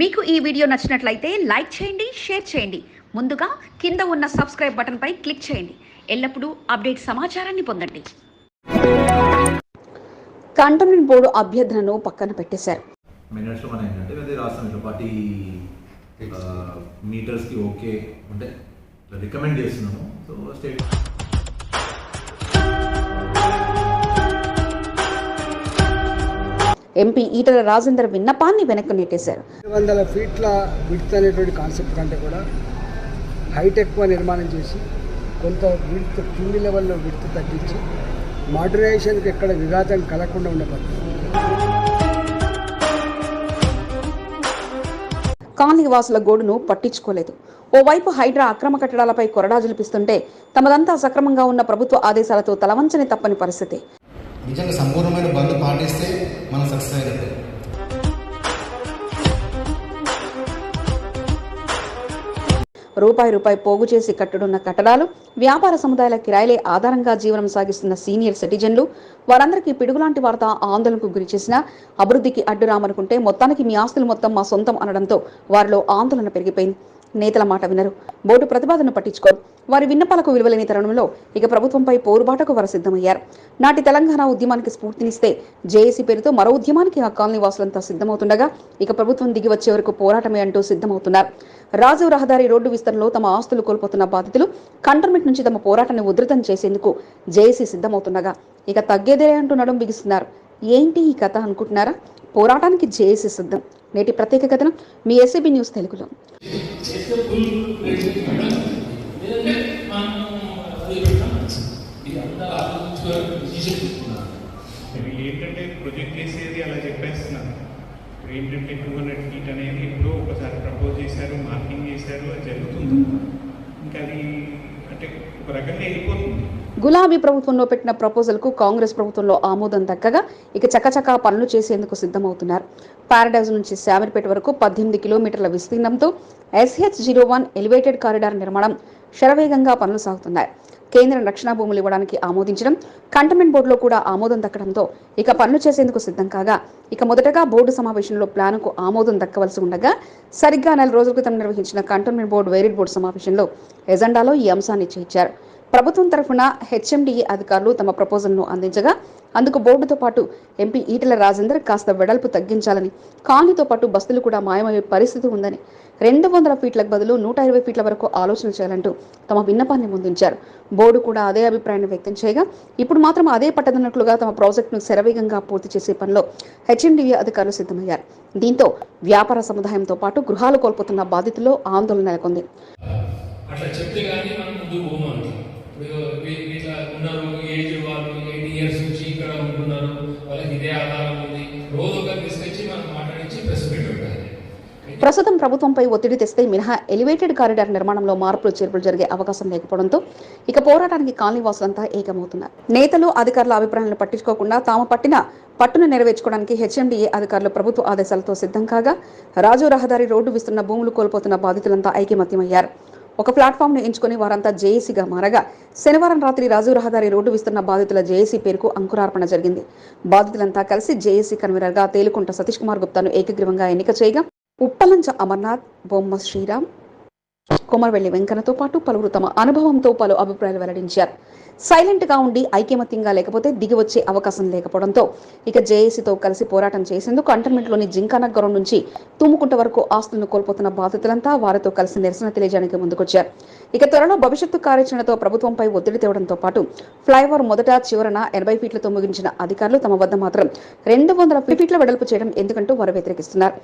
మీకు ఈ వీడియో నచ్చినట్లయితే లైక్ చేయండి షేర్ చేయండి. ముందుగా కింద ఉన్న సబ్స్క్రైబ్ బటన్పై క్లిక్ చేయండి. ఎల్లప్పుడూ అప్డేట్ సమాచారాన్ని పొందండి. కంటోన్మెంట్ బోర్డు అభ్యర్థనను పక్కన పెట్టేశారు. పార్టీ మీటర్స్కి ఓకే అంటే రికమెండ్ చేస్తున్నాము. So state MP Etela Rajender విన్నపాన్ని వెనక్కి నెట్టేశారు. వందల ఫీట్ల విడ్త్ అనేటువంటి కాన్సెప్ట్ కంటే కూడా హైట్ ఎక్కువ నిర్మాణం చేసి కొంత విడ్త్ కింది లెవెల్లో విడ్త్ తగ్గించి మోడర్నైజేషన్కి ఎక్కడ విఘాతం కలగకుండా ఉండే పద్ధతి. కాలనీ వాసుల గోడును పట్టించుకోలేదు. ఓవైపు హైడ్రా అక్రమ కట్టడాలపై కొరడాజులిపిస్తుంటే తమదంతా సక్రమంగా ఉన్న ప్రభుత్వ ఆదేశాలతో తలవంచని తప్పని పరిస్థితి. నిజంగా సంపూర్ణమైన బంద్ పాటిస్తే మనం సక్సెస్ అయినట్టు. రూపాయి రూపాయి పోగు చేసి కట్టుడున్న కట్టడాలు వ్యాపార సముదాయాల కిరాయిలే ఆధారంగా జీవనం సాగిస్తున్న సీనియర్ సిటిజన్లు వారందరికీ పిడుగులాంటి వార్త ఆందోళనకు గురి చేసిన అభివృద్ధికి అడ్డు రామనుకుంటే మొత్తానికి మీ ఆస్తులు మొత్తం మా సొంతం అనడంతో వారిలో ఆందోళన పెరిగిపోయింది. నేతల మాట వినరు. బోర్డు ప్రతిపాదన పట్టించుకోరు. వారి విన్నపాలకు విలువలేని తరుణంలో ఇక ప్రభుత్వంపై పోరుబాటకు వారు సిద్ధమయ్యారు నాటి తెలంగాణ ఉద్యమానికి స్ఫూర్తినిస్తే జేఏసీ పేరుతో మరో ఉద్యమానికి ఆ కాలనీ వాసులంతా సిద్ధమవుతుండగా ఇక ప్రభుత్వం దిగి వచ్చే వరకు పోరాటమే అంటూ సిద్ధమవుతున్నారు. రాజీవ్ రహదారి రోడ్డు విస్తరణలో తమ ఆస్తులు కోల్పోతున్న బాధితులు కంటర్మెంట్ నుంచి తమ పోరాటాన్ని ఉధృతం చేసేందుకు జేఏసీ సిద్ధమవుతుండగా ఇక తగ్గేదే అంటూ నడుం బిగిస్తున్నారు. ఏంటి ఈ కథ అనుకుంటున్నారా? పోరాటానికి జేఏసీ సిద్ధం. నేటి ప్రత్యేక కథనం మీ ఎస్ఏబి న్యూస్ తెలుగులో చేస్తే ఫుల్ రేటింగ్ మేడం లేదంటే మనం అది పెట్టాం ఇది అంతా ఆలోచించుకోవాలి డిసిషన్ తీసుకున్నాను ఇవి ఏంటంటే ప్రొజెక్ట్ చేసేది అలా చెప్పేస్తున్నారు ఇప్పుడు ఏంటంటే అనేది ఎప్పుడో ఒకసారి ప్రపోజ్ చేశారు మార్కింగ్ చేశారు అది జరుగుతుంది. ఇంకా అది అంటే ఒక రకంగా వెళ్ళిపోతుంది. గులాబీ ప్రభుత్వంలో పెట్టిన ప్రపోజల్కు కాంగ్రెస్ ప్రభుత్వంలో ఆమోదం దక్కగా ఇక చకచకా పనులు చేసేందుకు సిద్ధమవుతున్నారు. పారడైజ్ నుంచి శామర్పేట వరకు పద్దెనిమిది కిలోమీటర్ల విస్తీర్ణంతో SH zero one elevated corridor నిర్మాణం శరవేగంగా పనులు సాగుతున్నాయి. కేంద్ర రక్షణ భూములు ఇవ్వడానికి ఆమోదించడం కంటోన్మెంట్ బోర్డులో కూడా ఆమోదం దక్కడంతో ఇక పనులు చేసేందుకు సిద్ధం కాగా ఇక మొదటగా బోర్డు సమావేశంలో ప్లాన్కు ఆమోదం దక్కవలసి ఉండగా సరిగ్గా నెల రోజుల క్రితం నిర్వహించిన కంటోన్మెంట్ బోర్డు వేరిడ్ బోర్డు సమావేశంలో ఎజెండాలో ఈ అంశాన్ని చేర్చారు. ప్రభుత్వం తరఫున హెచ్ఎండిఏ అధికారులు తమ ప్రపోజల్ను అందించగా అందుకు బోర్డుతో పాటు ఎంపీ ఈటల రాజేందర్ కాస్త వెడల్పు తగ్గించాలని కాలనీతో పాటు బస్సులు కూడా మాయమయ్యే పరిస్థితి ఉందని రెండు వందల ఫీట్లకు బదులు నూట ఇరవై ఫీట్ల వరకు ఆలోచన చేయాలంటూ తమ విన్నపాన్ని ముందుంచారు. బోర్డు కూడా అదే అభిప్రాయాన్ని వ్యక్తం చేయగా ఇప్పుడు మాత్రం అదే పట్టదన్నట్లుగా తమ ప్రాజెక్టును శరవేగంగా పూర్తి చేసే పనిలో హెచ్ఎండిఏ అధికారులు సిద్ధమయ్యారు. దీంతో వ్యాపార సముదాయంతో పాటు గృహాలు కోల్పోతున్న బాధితుల్లో ఆందోళన నెలకొంది. అట్లా చెప్తే కానీ మనం ముందు పోము ఆధారం ఉంది. రోజు ఒకరు తీసుకొచ్చి మనం మాట్లాడించి ప్రెస్ పెట్టి ప్రస్తుతం ప్రభుత్వంపై ఒత్తిడి తెస్తే మినహా ఎలివేటెడ్ కారిడార్ నిర్మాణంలో మార్పులు చేర్పులు జరిగే అవకాశం లేకపోవడంతో ఇక పోరాటానికి కాలనీవాసులంతా ఏకమవుతున్నారు. నేతలు అధికారుల అభిప్రాయాలను పట్టించుకోకుండా తాము పట్టిన పట్టును నెరవేర్చుకోవడానికి హెచ్ఎండిఏ అధికారులు ప్రభుత్వ ఆదేశాలతో సిద్ధం కాగా రాజు రహదారి రోడ్డు విస్తున్న భూములు కోల్పోతున్న బాధితులంతా ఐకమత్యమయ్యారు. ఒక ప్లాట్ఫామ్ను ఎంచుకుని వారంతా జేఏసీగా మారగా శనివారం రాత్రి రాజు రహదారి రోడ్డు విస్తున్న బాధితుల జేఏసీ పేరుకు అంకురార్పణ జరిగింది. బాధితులంతా కలిసి జేఏసీ కన్వీనర్గా తేలుకుంట సతీష్ కుమార్ గుప్తాను ఏకగ్రీవంగా ఎన్నిక చేయగా ఉప్పలంచ అమర్నాథ్ బొమ్మ శ్రీరామ్ కొమరవెల్లి వెంకన్నతో పాటు పలువురు తమ అనుభవంతో పలు అభిప్రాయాలు వెల్లడించారు. సైలెంట్గా ఉండి ఐకమత్యంగా లేకపోతే దిగి వచ్చే అవకాశం లేకపోవడంతో ఇక జేఏసీతో కలిసి పోరాటం చేసేందుకు కంటోన్మెంట్లోని జింకానగరం నుంచి తుమ్ముకుంట వరకు ఆస్తులను కోల్పోతున్న బాధితులంతా వారితో కలిసి నిరసన తెలియజేయడానికి ముందుకొచ్చారు. ఇక త్వరలో భవిష్యత్తు కార్యాచరణతో ప్రభుత్వంపై ఒత్తిడి తేవడంతో పాటు ఫ్లైఓవర్ మొదట చివరన ఎనభై ఫీట్లతో ముగించిన అధికారులు తమ వద్ద మాత్రం రెండు వందల ఫీట్ల వెడల్పు చేయడం ఎందుకంటూ వారు వ్యతిరేకిస్తున్నారు.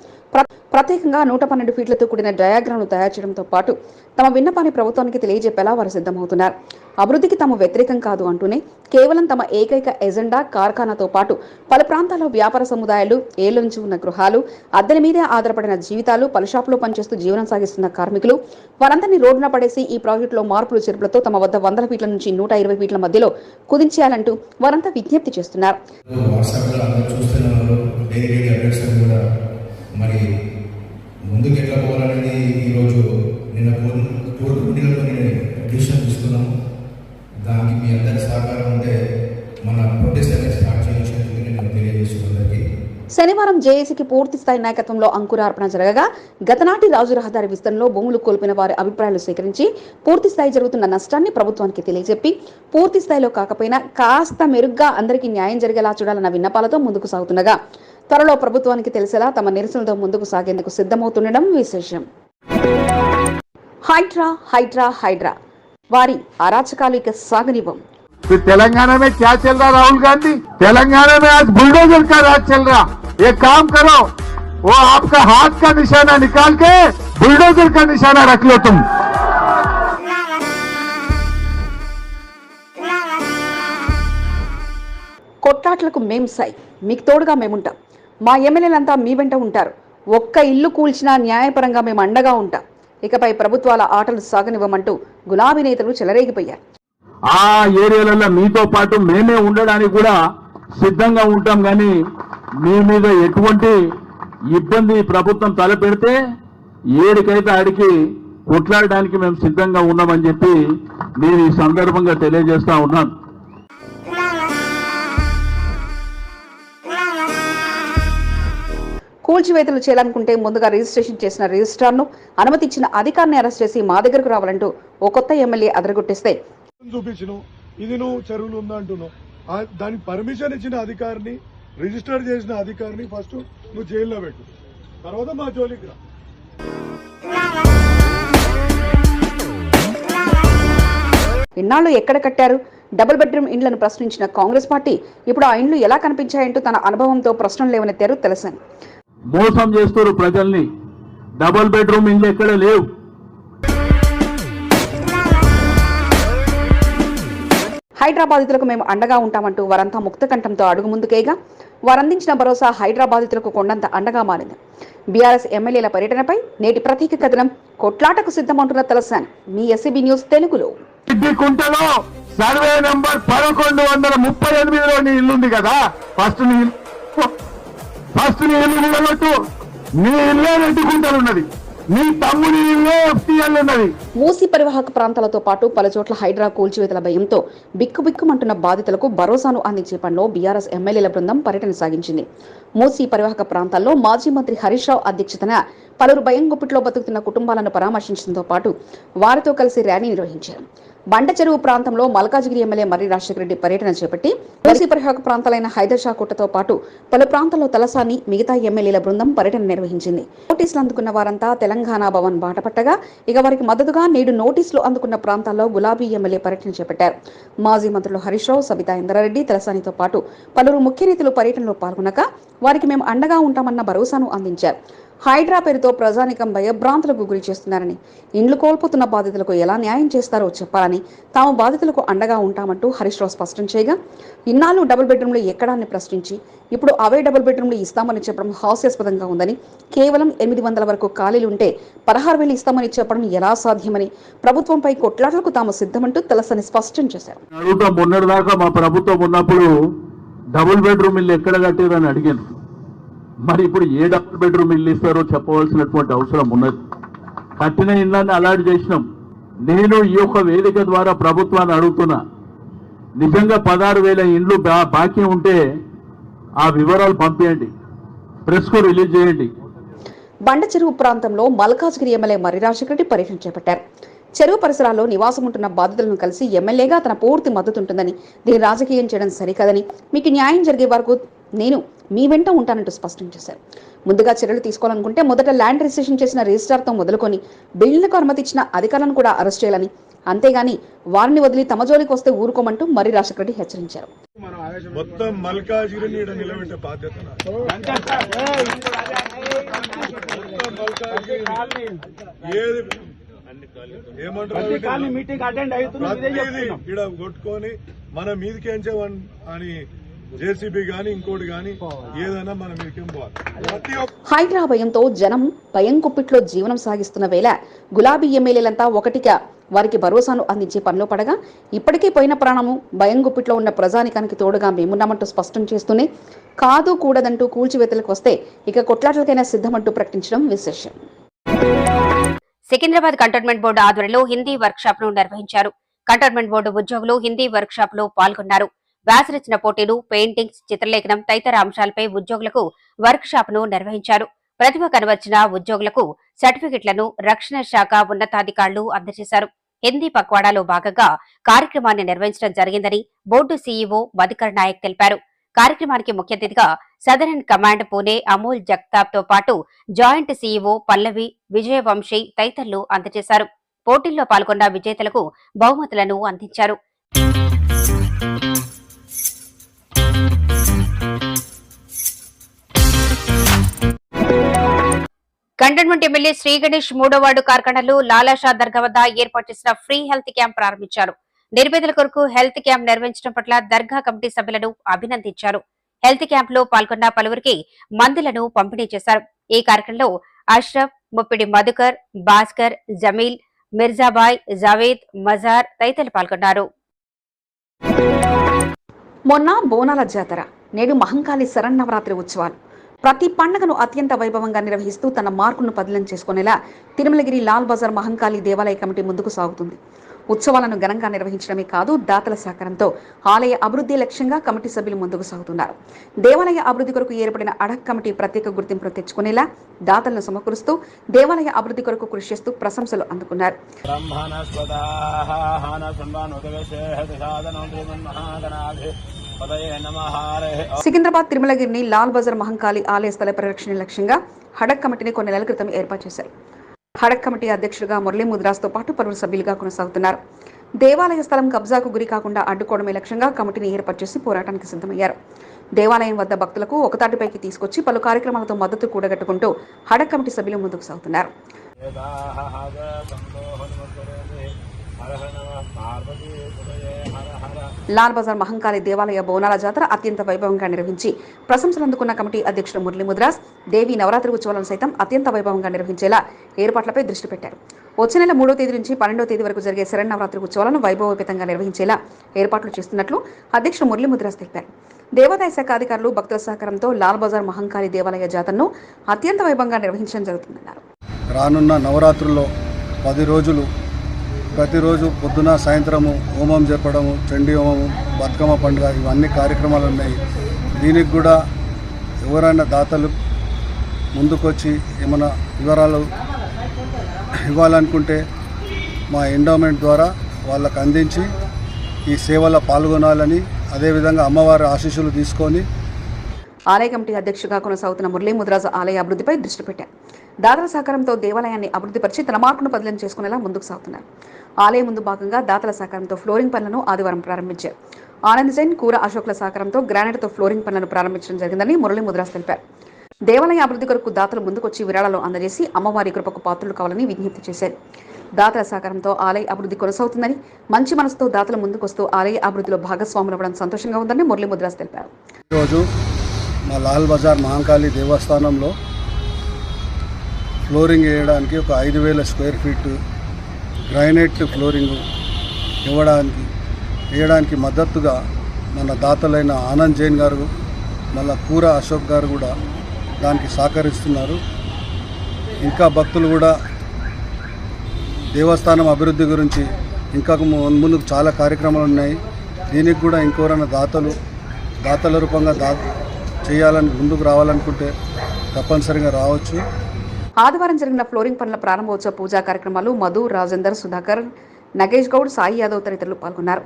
ప్రత్యేకంగా నూట పన్నెండు ఫీట్లతో కూడిన డయాగ్రామ్ను తయారు చేయడంతో పాటు తమ విన్నపాన్ని ప్రభుత్వానికి తెలియజెప్పేలా వారు సిద్ధమవుతున్నారు. అభివృద్ధికి తాము వ్యతిరేకం కాదు అంటూనే కేవలం తమ ఏకైక ఎజెండా కార్ఖానాతో పాటు పలు ప్రాంతాల్లో వ్యాపార సముదాయాలు ఏళ్ళ ఉన్న గృహాలు అద్దెల మీదే ఆధారపడిన జీవితాలు పలు షాపులో పనిచేస్తూ జీవనం సాగిస్తున్న కార్మికులు వారందరినీ రోడ్డున పడేసి ఈ ప్రాజెక్టులో మార్పులు చేర్పులతో తమ వద్ద వందల ఫీట్ల నుంచి నూట ఇరవై ఫీట్ల మధ్యలో కుదించేయాలంటూ వారంతా విజ్ఞప్తి చేస్తున్నారు. మరి ముందుకు ఎట్లా పోవాలనేది ఈరోజు నిన్న కోర్ కోర్టు నేను డిసిషన్ తీసుకున్నాము. దానికి మీ అందరి సహకారం ఉంటే మన ప్రొటెస్ట్ అనేది స్టార్ట్ చేయొచ్చు నేను తెలియజేస్తున్నాను శనివారం జేఏసీకి పూర్తి స్థాయి నాయకత్వంలో అంకురార్పణ జరగగా గతనాటి రాజు రహదారి విస్తరణలో భూములు కోల్పోయిన వారి అభిప్రాయాలు సేకరించి పూర్తి స్థాయి జరుగుతున్న నష్టాన్ని ప్రభుత్వానికి తెలియజెప్పి పూర్తి స్థాయిలో కాకపోయినా కాస్త మెరుగ్గా అందరికీ న్యాయం జరిగేలా చూడాలన్న విన్నపాలతో ముందుకు సాగుతుండగా త్వరలో ప్రభుత్వానికి తెలిసేలా తమ నిరసనలతో ముందుకు సాగేందుకు సిద్ధమవుతుండడం విశేషం హైడ్రా హైడ్రా హైడ్రా వారి అరాచకాలు ఇక సాగనివ్వం फिर तेलंगाना में क्या चल रहा राहुल गांधी तेलंगाना में आज बुलडोजर का राज चल रहा एक काम करो वो आपका हाथ का निशाना निकाल के बुलडोजर का निशाना रख लो तुम కొట్లాట్లకు మేం సై మీకు తోడుగా మేముంటాం మా ఎమ్మెల్యేలంతా మీ వెంట ఉంటారు. ఒక్క ఇల్లు కూల్చినా న్యాయపరంగా మేము అండగా ఉంటాం. ఇకపై ప్రభుత్వాల ఆటలు సాగనివ్వమంటూ గులాబీ నేతలు చెలరేగిపోయారు. ఆ ఏరియాలలో మీతో పాటు మేమే ఉండడానికి కూడా సిద్ధంగా ఉంటాం కానీ మీ మీద ఎటువంటి ఇబ్బంది ప్రభుత్వం తలపెడితే ఏడికైతే ఆడికి కొట్లాడడానికి మేము సిద్ధంగా ఉన్నామని చెప్పి నేను ఈ సందర్భంగా తెలియజేస్తా ఉన్నాను. కూల్చివేతలు చేయాలనుకుంటే ముందుగా రిజిస్ట్రేషన్ చేసిన రిజిస్ట్రార్ను అనుమతి ఇచ్చిన అధికారిని అరెస్ట్ చేసి మా దగ్గరకు రావాలంటూ ఓ కొత్త ఎమ్మెల్యే అదరగొట్టేస్తే. చూపించను. ఇది నువ్వు చెరువులు దానికి పర్మిషన్ ఇచ్చిన అధికారిని రిజిస్టర్ చేసిన అధికారిని ఫస్ట్ నువ్వు జైల్లో పెట్టు. తర్వాత మా జోలికి రా. ఇన్నాళ్ళు ఎక్కడ కట్టారు? డబుల్ బెడ్రూమ్ ఇండ్లను ప్రశ్నించిన కాంగ్రెస్ పార్టీ ఇప్పుడు ఆ ఇండ్లు ఎలా కనిపించాయంటూ తన అనుభవంతో ప్రశ్నలు లేవనెత్తారు తెలుసాను మోసం చేస్తారు ప్రజల్ని. డబుల్ బెడ్రూమ్ ఇల్లు ఎక్కడ లేవు. హైదరాబాదితులకు మేము అండగా ఉంటామంటూ వారంతా ముక్త కంఠంతో అడుగు ముందుకేగా వారందించిన భరోసా హైదరాబాదితులకు కొండంత అండగా మారింది. బీఆర్ఎస్ ఎమ్మెల్యేల పర్యటనపై నేటి ప్రత్యేక కథనం కొట్లాటకు సిద్ధమంటున్న తెలుసాను. మీ ఎస్సీబీ న్యూస్ తెలుగులో. కుంటలో సర్వే నంబర్ పదకొండు వందల ముప్పై ఎనిమిదిలో ఇల్లుంది కదా. ఫస్ట్ ఫస్ట్ నీ ఇల్లు నిలబెట్టు. నీ ఇల్లే రెడ్డి ఉన్నది. నీ తమ్ముని ఇల్లే ఎఫ్టీఎల్ ఉన్నది. పరివాహక ప్రాంతాలతో పాటు పలు చోట్ల హైడ్రా కూల్చివేతల భయంతో బిక్కుబిక్కుమంటున్న బాధితులకు భరోసాను అందించే పనిలో బీఆర్ఎస్ ఎమ్మెల్యేల బృందం పర్యటన సాగించింది. మూసీ పరివాహక ప్రాంతాల్లో మాజీ మంత్రి హరీష్ రావు అధ్యక్షతన పలువురు భయం గుప్పిట్లో బతుకుతున్న కుటుంబాలను పరామర్శించడంతో పాటు వారితో కలిసి ర్యాలీ నిర్వహించారు. బండ చెరువు ప్రాంతంలో మల్కాజిగిరి ఎమ్మెల్యే మర్రి రాజశేఖర రెడ్డి పర్యటన చేపట్టి మూసీ పరివాహక ప్రాంతాలైన హైదర్షా కుట్టతో పాటు పలు ప్రాంతాల్లో తలసాని మిగతా ఎమ్మెల్యేల బృందం పర్యటన నిర్వహించింది. నోటీసులు అందుకున్న వారంతా తెలంగాణ భవన్ బాటపట్టగా ఇక వారికి మద్దతుగా నేడు నోటీసులు అందుకున్న ప్రాంతాల్లో గులాబీ ఎమ్మెల్యే పర్యటన చేపట్టారు. మాజీ మంత్రులు హరీష్ రావు సబితా ఇంద్రారెడ్డి తలసానితో పాటు పలువురు ముఖ్య నేతలు పర్యటనలో పాల్గొనక వారికి మేము అండగా ఉంటామన్న భరోసాను అందించారు. హైడ్రా పేరుతో ప్రజానికం భయభ్రాంతులకు గురి చేస్తున్నారని ఇండ్లు కోల్పోతున్న బాధితులకు ఎలా న్యాయం చేస్తారో చెప్పాలని తాము బాధితులకు అండగా ఉంటామంటూ హరీష్ రావు స్పష్టం చేయగా ఇన్నాళ్ళు డబుల్ బెడ్రూమ్లు ఎక్కడాన్ని ప్రశ్నించి ఇప్పుడు అవే డబుల్ బెడ్రూమ్లు ఇస్తామని చెప్పడం హాస్యాస్పదంగా ఉందని కేవలం ఎనిమిది వందల వరకు ఖాళీలు ఉంటే పదహారు వేలు ఇస్తామని చెప్పడం ఎలా సాధ్యమని ప్రభుత్వంపై కొట్లాటలకు తాము సిద్ధమంటూ తలసని స్పష్టం చేశారు. మా ప్రభుత్వం ఉన్నప్పుడు డబుల్ బెడ్రూమ్ ఇల్లు ఎక్కడ కట్టారని అడిగాను. మరి ఇప్పుడు ఏ డబుల్ బెడ్రూమ్ ఇల్లు ఇస్తారో చెప్పవలసినటువంటి అవసరం ఉన్నది. కట్టిన ఇళ్ళని అలాట్ చేసినాం. నేను ఈ యొక్క వేదిక ద్వారా ప్రభుత్వాన్ని అడుగుతున్నా. నిజంగా పదహారు వేల ఇండ్లు బా- బాకీ ఉంటే ఆ వివరాలు పంపించండి ప్రెస్కు రిలీజ్ చేయండి. బండ చెరువు ప్రాంతంలో మల్కాజ్గిరి ఎమ్మెల్యే మర్రి రాజశేఖర రెడ్డి పర్యటన చేపట్టారు. చెరువు పరిసరాల్లో నివాసం ఉంటున్న బాధితులను కలిసి ఎమ్మెల్యేగా తన పూర్తి మద్దతు ఉంటుందని రాజకీయం చేయడం సరికాదని మీకు న్యాయం జరిగే వరకు నేను మీ వెంట ఉంటానంటూ స్పష్టం చేశారు. ముందుగా చర్యలు తీసుకోవాలనుకుంటే మొదట ల్యాండ్ రిజిస్ట్రేషన్ చేసిన రిజిస్ట్రార్తో మొదలుకొని బిల్లులకు అనుమతి ఇచ్చిన అధికారులను కూడా అరెస్ట్ చేయాలని. అంతేగాని వారిని వదిలి తమ జోలికి వస్తే ఊరుకోమంటూ మర్రి రాజశేఖర రెడ్డి హెచ్చరించారు. మొత్తం మల్కాజిగిరిని ఈడ నిలబెట్టే బాధ్యత నాది. మొత్తం మల్కాజిగిరిని ఏది ఏమంటారు మీటింగ్ అటెండ్ ప్రతిదీ ఈడ కొట్టుకొని మన మీదకేంచవన్ అని జేసీబీ గాని ఇంకోటి గాని ఏదైనా మన పోవాలి. హైడ్రా భయంతో జనం భయం కుప్పిట్లో జీవనం సాగిస్తున్న వేళ గులాబీ ఎమ్మెల్యేలంతా ఒకటిగా వారికి భరోసాను అందించే పనిలో పడగా ఇప్పటికే పోయిన ప్రాణము భయం గుప్పిట్లో ఉన్న ప్రజానికానికి తోడుగా మేమున్నామంటూ స్పష్టం చేస్తూనే కాదు కూడదంటూ కూల్చివేతలకు వస్తే ఇక కొట్లాటలకైనా సిద్ధమంటూ ప్రకటించడం విశేషం. సికింద్రాబాద్ కంటోన్మెంట్ బోర్డు ఆధ్వర్యంలో హిందీ వర్క్ షాప్ను నిర్వహించారు. కంటోన్మెంట్ బోర్డు ఉద్యోగులు హిందీ వర్క్ షాప్లో పాల్గొన్నారు. వ్యాసరచన పోటీలు పెయింటింగ్స్ చిత్రలేఖనం తదితర అంశాలపై ఉద్యోగులకు వర్క్ షాప్ను నిర్వహించారు ప్రతిభ కనవచ్చిన ఉద్యోగులకు సర్టిఫికెట్లను రక్షణ శాఖ ఉన్నతాధికారులు అందజేశారు. హిందీ పక్వాడాలో భాగంగా కార్యక్రమాన్ని నిర్వహించడం జరిగిందని బోర్డు సీఈఓ మధుకర్ నాయక్ తెలిపారు. కార్యక్రమానికి ముఖ్య అతిథిగా సదరన్ కమాండ్ పూణే అమూల్ జగతాబ్తో పాటు జాయింట్ సీఈఓ పల్లవి విజయవంశీ తదితరులు అందజేశారు. పోటీల్లో పాల్గొన్న విజేతలకు బహుమతులను అందించారు. కంటోన్మెంట్ ఎమ్మెల్యే శ్రీ గణేష్ మూడో వార్డు కార్ఖానాలు లాలాషా దర్గా వద్ద ఏర్పాటు చేసిన ఫ్రీ హెల్త్ క్యాంప్ ప్రారంభించారు. నిర్పేదల కొరకు హెల్త్ క్యాంప్ నిర్వహించడం పట్ల దర్గా కమిటీ సభ్యులను అభినందించారు. హెల్త్ క్యాంప్లో పాల్గొన్న పలువురికి మందులను పంపిణీ చేశారు. ఈ కార్యక్రమంలో అష్రఫ్ ముప్పిడి మధుకర్ భాస్కర్ జమీల్ మిర్జాబాయ్ జవేద్ మజార్ తదితరులు పాల్గొన్నారు. మొన్న బోనాల జాతర నేడు మహంకాళి శరన్నవరాత్రి ఉత్సవాలు. ప్రతి పండుగను అత్యంత వైభవంగా నిర్వహిస్తూ తన మార్కును పదిలం చేసుకునేలా తిరుమలగిరి లాల్ బజార్ మహంకాళి దేవాలయ కమిటీ ముందుకు సాగుతుంది. ఉత్సవాలను ఘనంగా నిర్వహించడమే కాదు దాతల సహకారంతో ఆలయ అభివృద్ధి లక్ష్యంగా కమిటీ సభ్యులు ముందుకు సాగుతున్నారు. దేవాలయ అభివృద్ధి కొరకు ఏర్పడిన అడక్ కమిటీ ప్రత్యేక గుర్తింపును తెచ్చుకునేలా దాతలను సమకూరుస్తూ దేవాలయ అభివృద్ధి కొరకు కృషి చేస్తూ ప్రశంసలు అందుకున్నారు. సికింద్రాబాద్ తిరుమలగిరిని లాల్ బజార్ మహంకాళి ఆలయ స్థల పరిరక్షణ లక్ష్యంగా హడక్ కమిటీని కొన్ని నెలల క్రితం ఏర్పాటు చేశారు. హడక్ కమిటీ అధ్యక్షుడిగా మురళీ ముద్రాస్తో పాటు పలువురు సభ్యులుగా కొనసాగుతున్నారు. దేవాలయ స్థలం కబ్జాకు గురి కాకుండా అడ్డుకోవడమే లక్ష్యంగా కమిటీని ఏర్పాటు చేసి పోరాటానికి సిద్ధమయ్యారు. దేవాలయం వద్ద భక్తులకు ఒకతాటిపైకి తీసుకొచ్చి పలు కార్యక్రమాలతో మద్దతు కూడగట్టుకుంటూ హడక్ కమిటీ సభ్యులు ముందుకు సాగుతున్నారు. లాల్ బజార్ మహంకాళి దేవాలయ బోనాల జాతర అత్యంత వైభవంగా నిర్వహించి ప్రశంసలు అందుకున్న కమిటీ అధ్యక్షుడు మురళీ ముద్రాస్ దేవి నవరాత్రి ఉత్సవాలను సైతం అత్యంత వైభవంగా నిర్వహించేలా ఏర్పాట్లపై దృష్టి పెట్టారు. వచ్చే నెల మూడో తేదీ నుంచి పన్నెండో తేదీ వరకు జరిగే శరణవరాత్రి ఉత్సవాలను వైభవోపేతంగా నిర్వహించేలా ఏర్పాట్లు చేస్తున్నట్లు అధ్యక్షుడు మురళీ ముద్రాస్ తెలిపారు. దేవాదాయ శాఖ అధికారులు భక్తుల సహకారంతో లాల్ బజార్ మహంకాళి దేవాలయ జాతరను అత్యంత వైభవంగా నిర్వహించడం జరుగుతుందన్నారు. రానున్న నవరాత్రుల్లో పది రోజులు ప్రతిరోజు పొద్దున సాయంత్రము హోమం జరపడము చండీ హోమము బతుకమ్మ పండుగ ఇవన్నీ కార్యక్రమాలు ఉన్నాయి. దీనికి కూడా ఎవరైనా దాతలు ముందుకొచ్చి ఏమైనా వివరాలు ఇవ్వాలనుకుంటే మా ఎండోమెంట్ ద్వారా వాళ్ళకు అందించి ఈ సేవలో పాల్గొనాలని అదేవిధంగా అమ్మవారి ఆశీస్సులు తీసుకొని ఆలయ కమిటీ అధ్యక్షుగా కొనసాగుతున్న మురళీ ముద్రాజు ఆలయ అభివృద్ధిపై దృష్టి పెట్టారు. దాతల సహకారంతో దేవాలయాన్ని అభివృద్ధిపరిచి తన మార్పును బదిలీ చేసుకునేలా ముందుకు సాగుతున్నారు. ఆలయం ముందు భాగంగా దాతల సహకారంతో ఫ్లోరింగ్ పనులను ఆదివారం ప్రారంభించారు. ఆనంద్ జైన్ కూర అశోక్ల సహకారంతో గ్రానైట్తో ఫ్లోరింగ్ పనులను ప్రారంభించడం జరిగిందని మురళీ ముద్రాస్ తెలిపారు. దేవాలయ అభివృద్ధి కొరకు దాతలు ముందుకొచ్చి విరాళాలు అందజేసి అమ్మవారి కృపకు పాత్రలు కావాలని విజ్ఞప్తి చేశారు. దాతల సహకారంతో ఆలయ అభివృద్ధి కొనసాగుతుందని మంచి మనసుతో దాతలు ముందుకొస్తూ ఆలయ అభివృద్ధిలో భాగస్వాములు అవ్వడం సంతోషంగా ఉందని మురళీ ముద్రాస్ తెలిపారు. ఈరోజు మా లాల్ బజార్ మహంకాళి దేవస్థానంలో ఫ్లోరింగ్ వేయడానికి ఒక ఐదు వేల స్క్వేర్ ఫీట్ గ్రానైట్ ఫ్లోరింగ్ ఇవ్వడానికి వేయడానికి మద్దతుగా మన దాతలైన ఆనంద్ జైన్ గారు మళ్ళా కూర అశోక్ గారు కూడా దానికి సహకరిస్తున్నారు. ఇంకా భక్తులు కూడా దేవస్థానం అభివృద్ధి గురించి ఇంకా ముందుకు చాలా కార్యక్రమాలు ఉన్నాయి. దీనికి కూడా ఇంకెవరైనా దాతలు దాతల రూపంగా దా చేయాలని ముందుకు రావాలనుకుంటే తప్పనిసరిగా రావచ్చు. ఆదివారం జరిగిన ఫ్లోరింగ్ పనుల ప్రారంభోత్సవ పూజా కార్యక్రమాలు మధు రాజేందర్ సుధాకర్ నగేష్ గౌడ్ సాయి యాదవ్ తదితరులు పాల్గొన్నారు.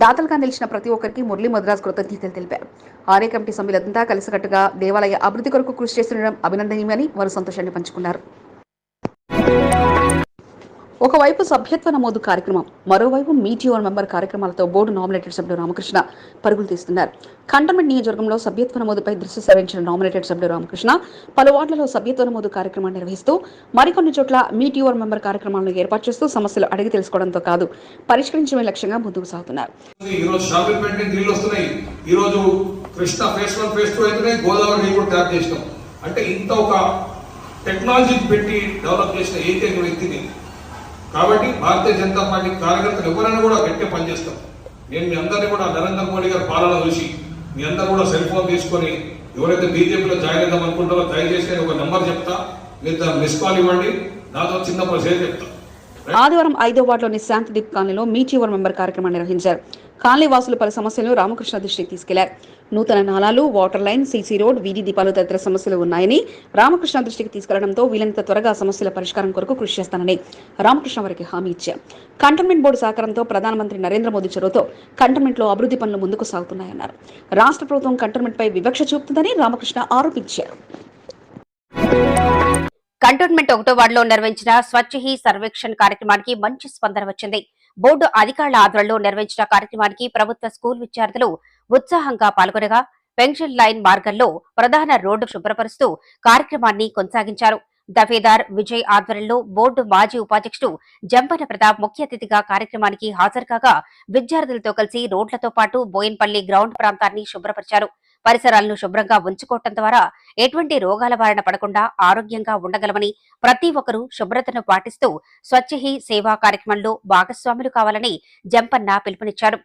దాతలుగా నిలిచిన ప్రతి ఒక్కరికి మురళీ మద్రాస్ కృతజ్ఞతలు తెలిపారు. ఆర్య కమిటీ సభ్యులంతా కలిసికట్టుగా దేవాలయ అభివృద్ధి కొరకు కృషి చేస్తుండడం అభినందనీయమని వారు సంతోషాన్ని పంచుకున్నారు. ఒకవైపు సభ్యత్వ నమోదు కార్యక్రమం మరోవైపు మీట్ మెంబర్ కార్యక్రమాలతో బోర్డు నామినేటెడ్ సభ్యుడు రామకృష్ణ పరుగులు తీస్తున్నారు. కంటోన్మెంట్ నియోజకవర్గంలో సభ్యత్వ నమోదుపై దృష్టి సారించిన నామినేటెడ్ సభ్యుడు రామకృష్ణ పలు వార్డులలో సభ్యత్వ నమోదు కార్యక్రమాన్ని నిర్వహిస్తూ మరికొన్ని చోట్ల మీట్ మెంబర్ కార్యక్రమాలను ఏర్పాటు చేస్తూ సమస్యలు అడిగి తెలుసుకోవడంతో కాదు పరిష్కరించడమే లక్ష్యంగా ముందుకు సాగుతున్నారు. Krishna phase one phase two Godavari కూడా తయారు చేసినాం. అంటే ఇంత ఒక టెక్నాలజీ పెట్టి డెవలప్ చేసిన ఏకైక వ్యక్తిని కాబట్టి భారతీయ జనతా పార్టీ కార్యకర్తలు ఎవరైనా కూడా గట్టిగా పనిచేస్తాం నేను మీ అందరినీ కూడా నరేంద్ర మోడీ గారి పాలన చూసి మీ అందరూ కూడా సెల్ ఫోన్ తీసుకొని ఎవరైతే బీజేపీలో జాయిన్ అవుదాం అనుకుంటారో దయచేసి నేను ఒక నెంబర్ చెప్తా. మీరు మిస్ కాల్ ఇవ్వండి. నాతో చిన్న ప్రొసీజర్ చెప్తా. ఆదివారం ఐదో వార్డులోని శాంతిదీప్ కాలనీలో మీ యువర్ మెంబర్ కార్యక్రమాన్ని నిర్వహించారు. కాలనీ వాసులు పలు సమస్యలను రామకృష్ణ దృష్టికి తీసుకెళ్ళారు. నూతన నాలాలు వాటర్ లైన్ సీసీ రోడ్ వీధి దీపాలు తదితర సమస్యలు ఉన్నాయని రామకృష్ణ దృష్టికి తీసుకెళ్ళడంతో వీలైనంత త్వరగా సమస్యల పరిష్కారం కొరకు కృషి చేస్తానని రామకృష్ణ వారికి హామీ ఇచ్చారు. కంటోన్మెంట్ బోర్డు సహకారంతో ప్రధానమంత్రి నరేంద్ర మోదీ చొరవతో కంటోన్మెంట్లో అభివృద్ధి పనులు ముందుకు సాగుతున్నాయన్నారు. రాష్ట్ర ప్రభుత్వం కంటోన్మెంట్ పై వివక్ష చూపుతుందని రామకృష్ణ ఆరోపించారు. కంటోన్మెంట్ ఒకటో వార్డులో నిర్వహించిన స్వచ్ఛ హీ సర్వేక్షణ్ కార్యక్రమానికి మంచి స్పందన వచ్చింది. బోర్డు అధికారుల ఆధ్వర్యంలో నిర్వహించిన కార్యక్రమానికి ప్రభుత్వ స్కూల్ విద్యార్థులు ఉత్సాహంగా పాల్గొనగా పెన్షన్ లైన్ మార్గంలో ప్రధాన రోడ్డు శుభ్రపరుస్తూ కార్యక్రమాన్ని కొనసాగించారు. దఫేదార్ విజయ్ ఆధ్వర్యంలో బోర్డు మాజీ ఉపాధ్యక్షుడు జంపన ప్రతాప్ ముఖ్య అతిథిగా కార్యక్రమానికి హాజరుకాగా విద్యార్థులతో కలిసి రోడ్లతో పాటు బోయిన్పల్లి గ్రౌండ్ ప్రాంతాన్ని శుభ్రపరిచారు. పరిసరాలను శుభ్రంగా ఉంచుకోవటం ద్వారా ఎటువంటి రోగాల బారిన పడకుండా ఆరోగ్యంగా ఉండగలమని ప్రతి ఒక్కరూ శుభ్రతను పాటిస్తూ స్వచ్ఛహి సేవా కార్యక్రమంలో భాగస్వాములు కావాలని జంపన్న పిలుపునిచ్చారు.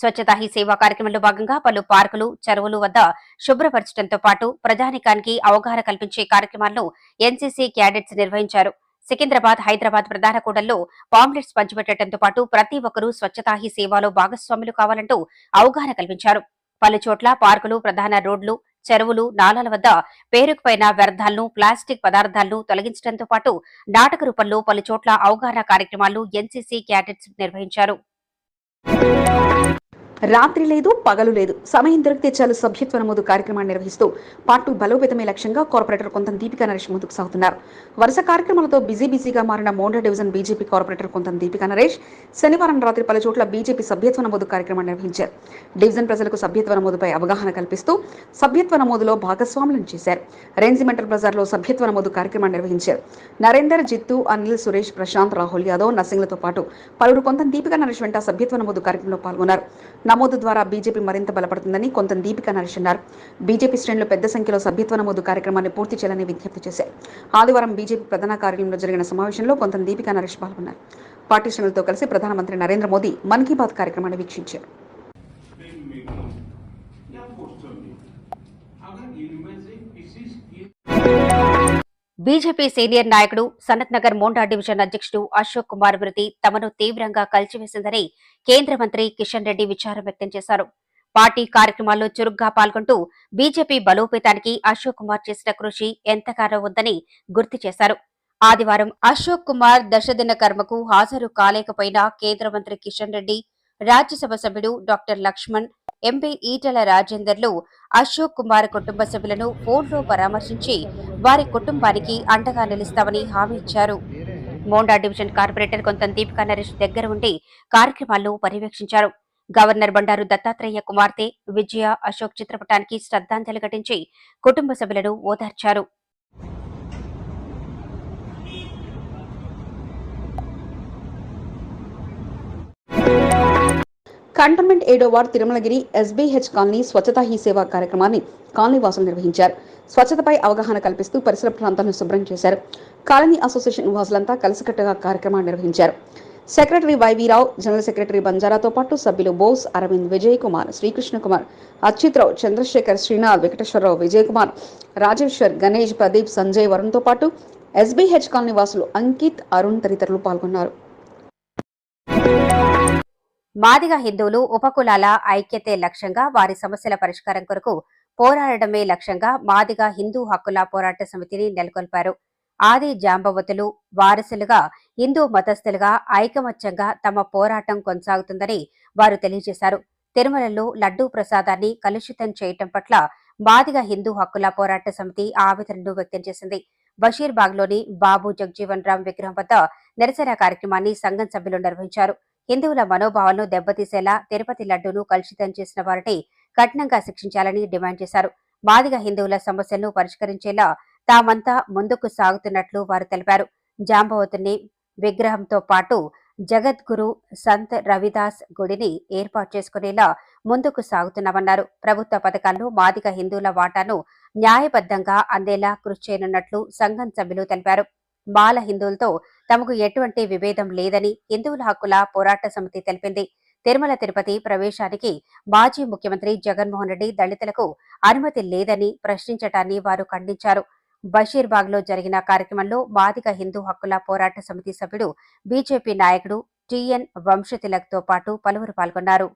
స్వచ్ఛతా హీ సేవా కార్యక్రమంలో భాగంగా పలు పార్కులు చెరువులు వద్ద శుభ్రపరచడంతో పాటు ప్రజానికానికి అవగాహన కల్పించే కార్యక్రమాలను ఎన్సీసీ క్యాడెట్స్ నిర్వహించారు. సికింద్రాబాద్ హైదరాబాద్ ప్రధాన కూడల్లో పాంప్లెట్స్ పంచిపెట్టడంతో పాటు ప్రతి ఒక్కరూ స్వచ్ఛతా హీ సేవలో భాగస్వాములు కావాలంటూ అవగాహన కల్పించారు. పలు చోట్ల పార్కులు ప్రధాన రోడ్లు చెరువులు నాలాల వద్ద పేరుకుపోయిన వ్యర్థాలను ప్లాస్టిక్ పదార్థాలను తొలగించడంతో పాటు నాటక రూపంలో పలు చోట్ల అవగాహన కార్యక్రమాలు ఎన్సీసీ క్యాడెట్స్ నిర్వహించారు. రాత్రి లేదు పగలు లేదు. సమయం దొరికితే చాలు సభ్యత్వ నమోదు కార్యక్రమాన్ని నిర్వహిస్తూ పార్టీ బలోపేతమే లక్ష్యంగా కార్పొరేటర్ కొంత దీపికా నరేష్ ముందుకు సాగుతున్నారు. వరుస కార్యక్రమాలతో బిజీ బిజీగా మారిన మోండా డివిజన్ బీజేపీ కార్పొరేటర్ కొంత దీపికా నరేష్ శనివారం రాత్రి పలు చోట్ల బీజేపీ సభ్యత్వ నమోదు కార్యక్రమాన్ని నిర్వహించారు. డివిజన్ ప్రజలకు సభ్యత్వ నమోదుపై అవగాహన కల్పిస్తూ సభ్యత్వ నమోదులో భాగస్వాములను చేశారు. రేంజిమెంటల్ బజార్లో సభ్యత్వ నమోదు కార్యక్రమాన్ని నిర్వహించారు. నరేందర్ జిత్తు అనిల్ సురేష్ ప్రశాంత్ రాహుల్ యాదవ్ నర్సింగ్లతో పాటు పలువురు కొంత దీపికా నరేష్ వెంట సభ్యత్వ నమోదు కార్యక్రమంలో పాల్గొన్నారు. నమోదు ద్వారా బీజేపీ మరింత బలపడుతుందని కొంత దీపిక నరేష్ అన్నారు. బీజేపీ శ్రేణులు పెద్ద సంఖ్యలో సభ్యత్వ నమోదు కార్యక్రమాన్ని పూర్తి చేయాలని విజ్ఞప్తి చేశారు. ఆదివారం బీజేపీ ప్రధాన కార్యాలయంలో జరిగిన సమావేశంలో కొంత దీపిక నరేష్ పాల్గొన్నారు. పార్టీ శ్రేణులతో కలిసి ప్రధానమంత్రి నరేంద్ర మోదీ మన్ కీ బాత్ కార్యక్రమాన్ని వీక్షించారు. బీజేపీ సీనియర్ నాయకుడు సనత్ నగర్ మోండా డివిజన్ అధ్యక్షుడు అశోక్ కుమార్ మృతి తమను తీవ్రంగా కలిచివేసిందని కేంద్ర మంత్రి కిషన్ రెడ్డి విచారం వ్యక్తం చేశారు. పార్టీ కార్యక్రమాల్లో చురుగ్గా పాల్గొంటూ బీజేపీ బలోపేతానికి అశోక్ కుమార్ చేసిన కృషి ఎంతగానో ఉందని గుర్తు చేశారు. ఆదివారం అశోక్ కుమార్ దశదిన కర్మకు హాజరు కాలేకపోయిన కేంద్ర మంత్రి కిషన్ రెడ్డి రాజ్యసభ సభ్యుడు డాక్టర్ లక్ష్మణ్ ఎంపీ ఈటల రాజేందర్లు అశోక్ కుమార్ కుటుంబ సభ్యులను ఫోన్లో పరామర్శించి వారి కుటుంబానికి అండగా నిలుస్తామని హామీ ఇచ్చారు. మోండా డివిజన్ కార్పొరేటర్ కొంత దీపికా నరేష్ దగ్గర ఉండి కార్యక్రమాల్లో పర్యవేక్షించారు. గవర్నర్ బండారు దత్తాత్రేయ కుమార్తె విజయ అశోక్ చిత్రపటానికి శ్రద్ధాంజలి ఘటించి కుటుంబ సభ్యులను ఓదార్చారు. కంటోన్మెంట్ ఏడో ward Tirumalagiri SBH colony Swachhata Hi Seva కార్యక్రమాన్ని కాలనీ వాసులు నిర్వహించారు. స్వచ్ఛతపై అవగాహన కల్పిస్తూ పరిసర ప్రాంతాలను శుభ్రం చేశారు. కాలనీ అసోసియేషన్ వాసులంతా కలిసికట్టుగా కార్యక్రమాన్ని నిర్వహించారు. సెక్రటరీ వైవీరావు జనరల్ సెక్రటరీ బంజారాతో పాటు సభ్యులు బోస్ అరవింద్ విజయ్ కుమార్ శ్రీకృష్ణ కుమార్ అచ్యుత్రావు చంద్రశేఖర్ శ్రీనాథ్ వెంకటేశ్వరరావు విజయ్ కుమార్ రాజేశ్వర్ గణేష్ ప్రదీప్ సంజయ్ వరుణ్తో పాటు ఎస్బీహెచ్ కాలనీ వాసులు అంకిత్ అరుణ్ తదితరులు పాల్గొన్నారు. మాదిగ హిందువులు ఉపకులాల ఐక్యతే లక్ష్యంగా వారి సమస్యల పరిష్కారం కొరకు పోరాడటమే లక్ష్యంగా మాదిగ హిందూ హక్కుల పోరాట సమితిని నెలకొల్పారు. ఆది జాంబవతులు వారసులుగా హిందూ మతస్థులుగా ఐకమత్యంగా తమ పోరాటం కొనసాగుతుందని వారు తెలియజేశారు. తిరుమలలో లడ్డూ ప్రసాదాన్ని కలుషితం చేయటం పట్ల మాదిగ హిందూ హక్కుల పోరాట సమితి ఆవేదనను వ్యక్తం చేసింది. బషీర్బాగ్లోని బాబు జగ్జీవన్ రామ్ విగ్రహం వద్ద నిరసన కార్యక్రమాన్ని సంఘం సభ్యులు నిర్వహించారు. హిందువుల మనోభావాలను దెబ్బతీసేలా తిరుపతి లడ్డూను కలుషితం చేసిన వారిని కఠినంగా శిక్షించాలని డిమాండ్ చేశారు. మాదిగ హిందువుల సమస్యలను పరిష్కరించేలా తామంతా ముందుకు సాగుతున్నట్లు వారు తెలిపారు. జాంబవతుని విగ్రహంతో పాటు జగద్గురు సంత్ రవిదాస్ గుడిని ఏర్పాటు చేసుకునేలా ముందుకు సాగుతున్నామన్నారు. ప్రభుత్వ పథకాల్లో మాదిగ హిందువుల వాటాను న్యాయబద్ధంగా అందేలా కృషి చేయనున్నట్లు సంఘం సభ్యులు తెలిపారు. బాల హిందువులతో తమకు ఎటువంటి విభేదం లేదని హిందువుల హక్కుల పోరాట సమితి తెలిపింది. తిరుమల తిరుపతి ప్రవేశానికి మాజీ ముఖ్యమంత్రి జగన్మోహన్ రెడ్డి దళితులకు అనుమతి లేదని ప్రశ్నించటాన్ని వారు ఖండించారు. బషీర్బాగ్లో జరిగిన కార్యక్రమంలో మాదిక హిందూ హక్కుల పోరాట సమితి సభ్యుడు బీజేపీ నాయకుడు టిఎన్ వంశతిలక్తో పాటు పలువురు పాల్గొన్నారు.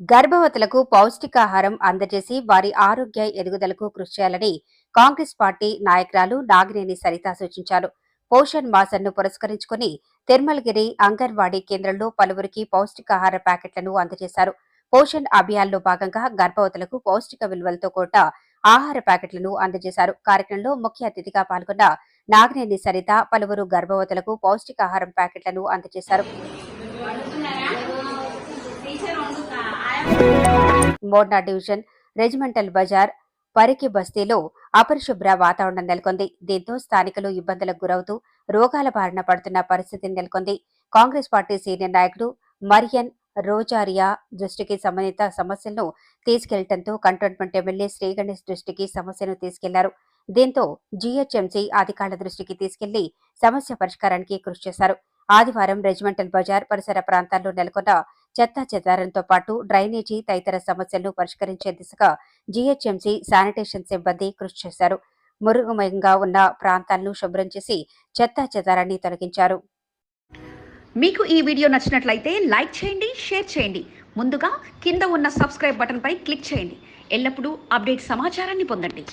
గర్భవతులకు పౌష్టికాహారం అందజేసి వారి ఆరోగ్య ఎదుగుదలకు కృషి చేయాలని కాంగ్రెస్ పార్టీ నాయకురాలు నాగినేని సరిత సూచించారు. పోషణ్ మాసన్ను పురస్కరించుకుని తిరుమలగిరి అంగన్వాడీ కేంద్రంలో పలువురికి పౌష్టికాహార ప్యాకెట్లను అందజేశారు. పోషణ్ అభియాన్లో భాగంగా గర్భవతులకు పౌష్టిక విలువలతో కూడిన ఆహార ప్యాకెట్లను అందజేశారు. కార్యక్రమంలో ముఖ్య అతిథిగా పాల్గొన్న నాగినేని సరిత పలువురు గర్భవతులకు పౌష్టికాహారం ప్యాకెట్లను అందజేశారు. మోర్నా డివిజన్ రెజిమెంటల్ బజార్ పరికి బస్తీలో అపరిశుభ్ర వాతావరణం నెలకొంది. దీంతో స్థానికులు ఇబ్బందులకు గురవుతూ రోగాల బారిన పడుతున్న పరిస్థితి నెలకొంది. కాంగ్రెస్ పార్టీ సీనియర్ నాయకుడు మరియన్ రోజారియా దృష్టికి సంబంధిత సమస్యలను తీసుకెళ్ళడంతో కంటోన్మెంట్ ఎమ్మెల్యే శ్రీగణేష్ దృష్టికి సమస్యను తీసుకెళ్ళారు. దీంతో జీహెచ్ఎంసీ అధికారుల దృష్టికి తీసుకెళ్ళి సమస్య పరిష్కారానికి కృషి చేశారు. ఆదివారం రెజిమెంటల్ బజార్ పరిసర ప్రాంతాల్లో నెలకొన్న చెత్త చెదారంతో పాటు డ్రైనేజీ తదితర సమస్యలను పరిష్కరించే దిశగా జీహెచ్ఎంసీ శానిటేషన్ సిబ్బంది కృషి చేశారు. మురుగుమయంగా ఉన్న ప్రాంతాలను శుభ్రం చేసి చెత్త చెదారాన్ని తొలగించారు. మీకు ఈ వీడియో నచ్చినట్లయితే లైక్ చేయండి షేర్ చేయండి. ముందుగా కింద ఉన్న సబ్స్క్రైబ్ బటన్పై క్లిక్ చేయండి. ఎల్లప్పుడూ అప్డేట్ సమాచారాన్ని పొందండి.